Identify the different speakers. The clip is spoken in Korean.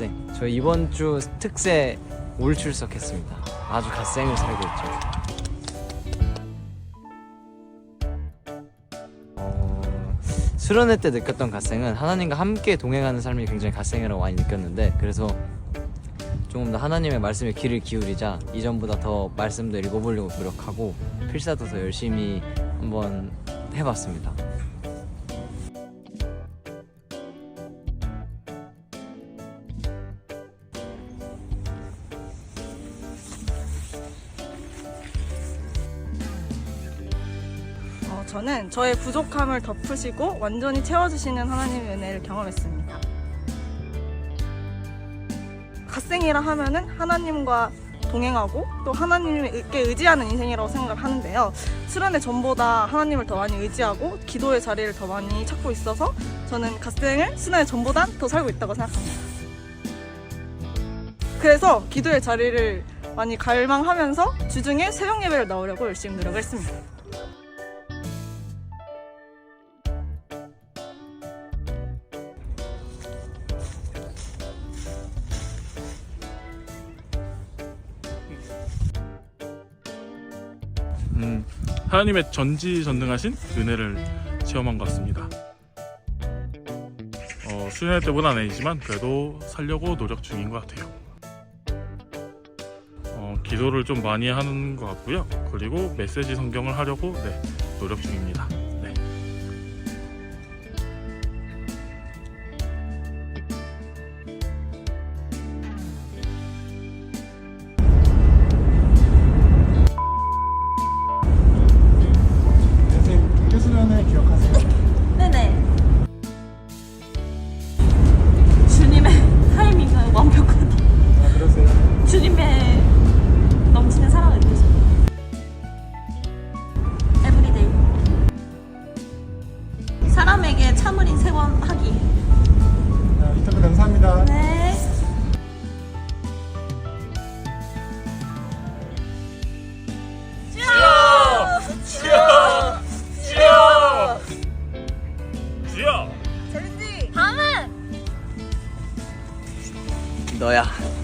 Speaker 1: 갓생. 저 이번 주 특세 올 출석했습니다. 아주 갓생을 살고 있죠. 어, 수련회 때 느꼈던 갓생은 하나님과 함께 동행하는 삶이 굉장히 갓생이라고 많이 느꼈는데 그래서 조금 더 하나님의 말씀에 귀를 기울이자 이전보다 더 말씀도 읽어보려고 노력하고 필사도 더 열심히 한번 해봤습니다.
Speaker 2: 저는 저의 부족함을 덮으시고 완전히 채워주시는 하나님의 은혜를 경험했습니다. 갓생이라 하면은 하나님과 동행하고 또 하나님께 의지하는 인생이라고 생각을 하는데요. 수련회 전보다 하나님을 더 많이 의지하고 기도의 자리를 더 많이 찾고 있어서 저는 갓생을 수련회 전보다 더 살고 있다고 생각합니다. 그래서 기도의 자리를 많이 갈망하면서 주중에 새벽 예배를 나오려고 열심히 노력을 했습니다.
Speaker 3: 음, 하나님의 전지전능하신 은혜를 체험한 것 같습니다. 어, 수련회 때보다는 아니지만 그래도 살려고 노력 중인 것 같아요. 어, 기도를 좀 많이 하는 것 같고요. 그리고 메시지 성경을 하려고 네, 노력 중입니다.
Speaker 1: 对呀。